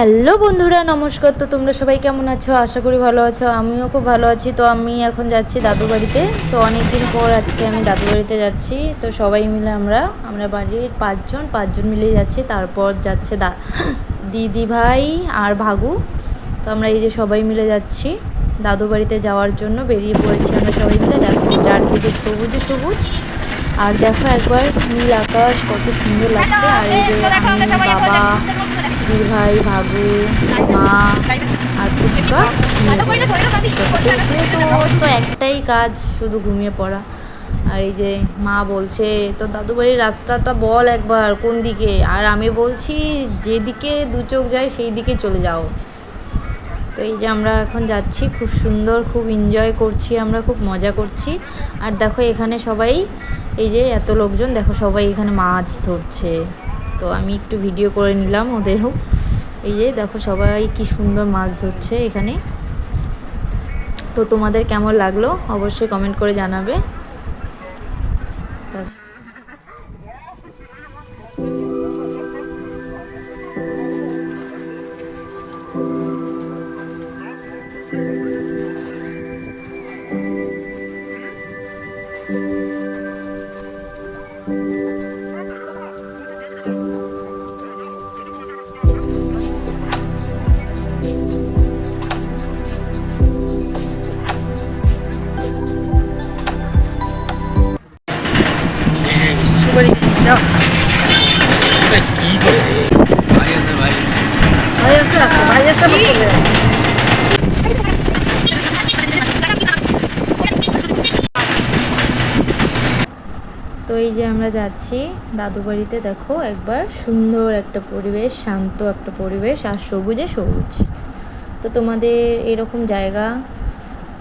Hello বন্ধুরা, নমস্কার। তো তোমরা সবাই কেমন আছো? আশা করি ভালো আছো। আমিও খুব ভালো আছি। তো আমি এখন যাচ্ছি দাদু বাড়িতে। তো অনেক দিন পর আজকে আমি দাদু বাড়িতে যাচ্ছি। তো সবাই মিলে আমরা আমরা বাড়ির পাঁচজন পাঁচজন মিলে যাচ্ছি। তারপর যাচ্ছে দা, দিদি ভাই আর ভাগু। তো আমরা এই যে সবাই মিলে যাচ্ছি। দাদু বাড়িতে যাওয়ার জন্য বেরিয়ে পড়েছি আমরা সবাই মিলে। দেখো চারদিকে সবুজে সবুজ। আর দেখো একবার নীল আকাশ, কত সুন্দর লাগছে। আর এই যে বাবা দিদি ভাই ভাগু, মা আর পুচকা তো একটাই কাজ, শুধু ঘুমিয়ে পড়া। আর এই যে মা বলছে তো দাদু বাড়ির রাস্তাটা বল একবার, কোন দিকে? আর আমি বলছি, যেদিকে দু চোখ যায় সেই দিকে চলে যাও। তো এই যে আমরা এখন যাচ্ছি, খুব সুন্দর, খুব এনজয় করছি আমরা, খুব মজা করছি। আর দেখো এখানে সবাই, এই যে এত লোকজন, দেখো সবাই এখানে মাছ ধরছে। তো আমি একটু ভিডিও করে নিলাম ওদেরও। এই যে দেখো সবাই কি সুন্দর মাছ ধরছে এখানে। তো তোমাদের কেমন লাগল? অবশ্যই কমেন্ট করে জানাবে। এই যে আমরা যাচ্ছি, দাদু বাড়িতে দেখো একবার সুন্দর একটা পরিবেশ, শান্ত একটা পরিবেশ আর সবুজে সবুজ। তো তোমাদের এরকম জায়গা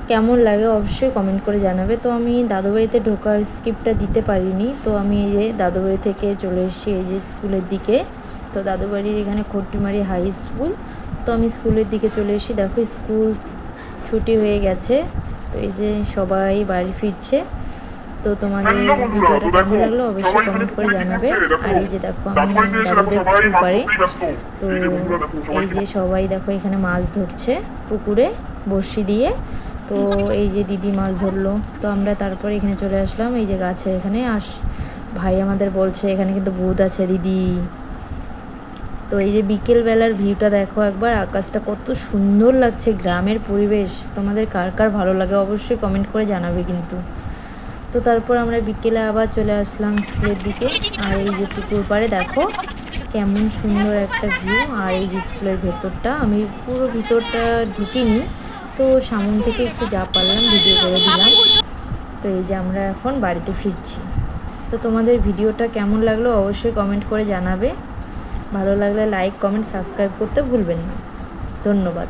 কেমন লাগে অবশ্যই কমেন্ট করে জানাবে। তো আমি দাদু বাড়িতে ঢোকার স্কিপটা দিতে পারিনি, তো আমি এই যে দাদু বাড়ি থেকে চলে এসেছি এই যে স্কুলের দিকে। তো দাদু বাড়ির এখানে খট্টিমারি হাই স্কুল তো আমি স্কুলের দিকে চলে এসেছি। দেখো, স্কুল ছুটি হয়ে গেছে, তো এই যে সবাই বাড়ি ফিরছে। তো তোমাদের ভিডিওটা কেমন লাগল? অবশ্যই সবাই কমেন্ট করে জানাবে। আর এই যে দেখো আমি তো এই যে সবাই দেখো এখানে মাছ ধরছে পুকুরে বড়শি দিয়ে। তো এই যে দিদি মাছ ধরলো। তো আমরা তারপরে এখানে চলে আসলাম এই যে গাছে এখানে। আস ভাই আমাদের বলছে এখানে কিন্তু ভূত আছে দিদি। তো এই যে বিকেল বেলার ভিউটা দেখো একবার আকাশটা কত সুন্দর লাগছে গ্রামের পরিবেশ। তোমাদের কার কার ভালো লাগে অবশ্যই কমেন্ট করে জানাবে কিন্তু। তো তারপর আমরা বিকেলে আবার চলে আসলাম স্কুলের দিকে। আর এই যে পুকুর পাড়ে, দেখো কেমন সুন্দর একটা ভিউ আর এই যে স্কুলের ভেতরটা, আমি পুরো ভিতরটা ঢুকিনি। তো সামন থেকে একটু যা পারলাম, ভিডিও করে দিলাম। তো এই যে আমরা এখন বাড়িতে ফিরছি। তো তোমাদের ভিডিওটা কেমন লাগল অবশ্যই কমেন্ট করে জানাবে। ভালো লাগলে লাইক কমেন্ট সাবস্ক্রাইব করতে ভুলবেন না। ধন্যবাদ।